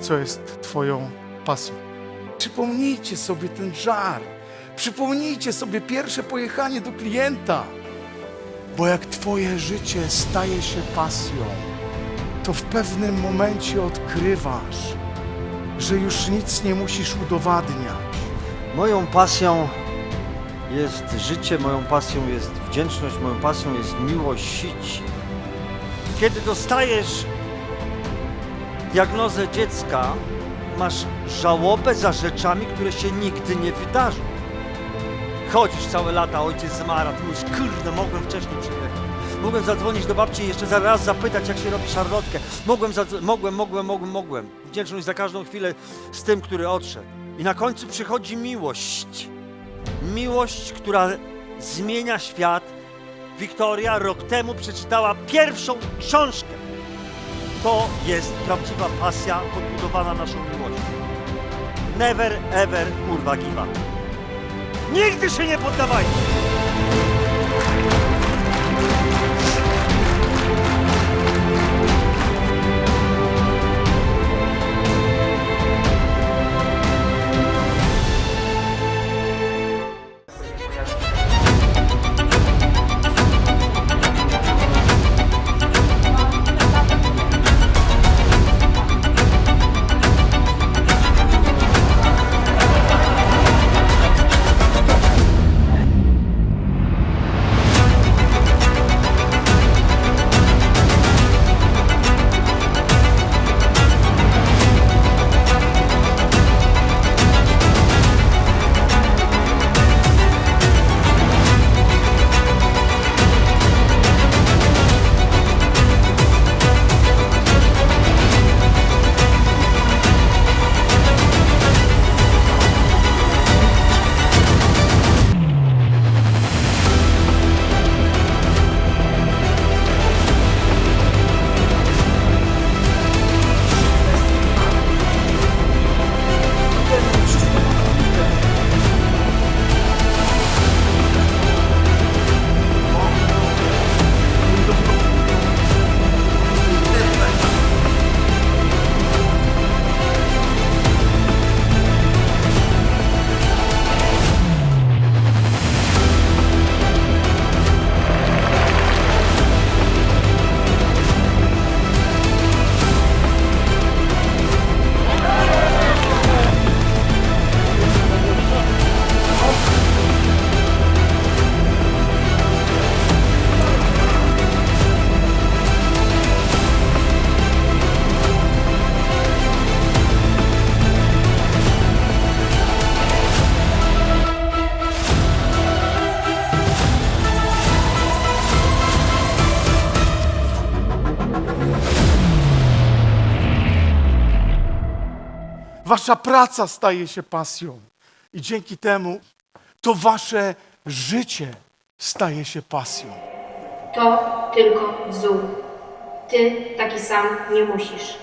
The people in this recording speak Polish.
co jest Twoją pasją. Przypomnijcie sobie ten żar. Przypomnijcie sobie pierwsze pojechanie do klienta. Bo jak Twoje życie staje się pasją, to w pewnym momencie odkrywasz, że już nic nie musisz udowadniać. Moją pasją jest życie, moją pasją jest wdzięczność, moją pasją jest miłość. Kiedy dostajesz diagnozę dziecka, masz żałobę za rzeczami, które się nigdy nie wydarzą. Chodzisz całe lata, ojciec zmarł, ty mówisz, kurde, mogłem wcześniej przyjechać. Mogłem zadzwonić do babci i jeszcze zaraz zapytać, jak się robi szarlotkę. Mogłem, mogłem, mogłem, mogłem, mogłem. Wdzięczność za każdą chwilę z tym, który odszedł. I na końcu przychodzi miłość. Miłość, która zmienia świat. Wiktoria rok temu przeczytała pierwszą książkę. To jest prawdziwa pasja podbudowana naszą miłością. Never ever kurwa give. Nigdy się nie poddawajcie! Wasza praca staje się pasją. I dzięki temu to Wasze życie staje się pasją. To tylko wzór. Ty taki sam nie musisz.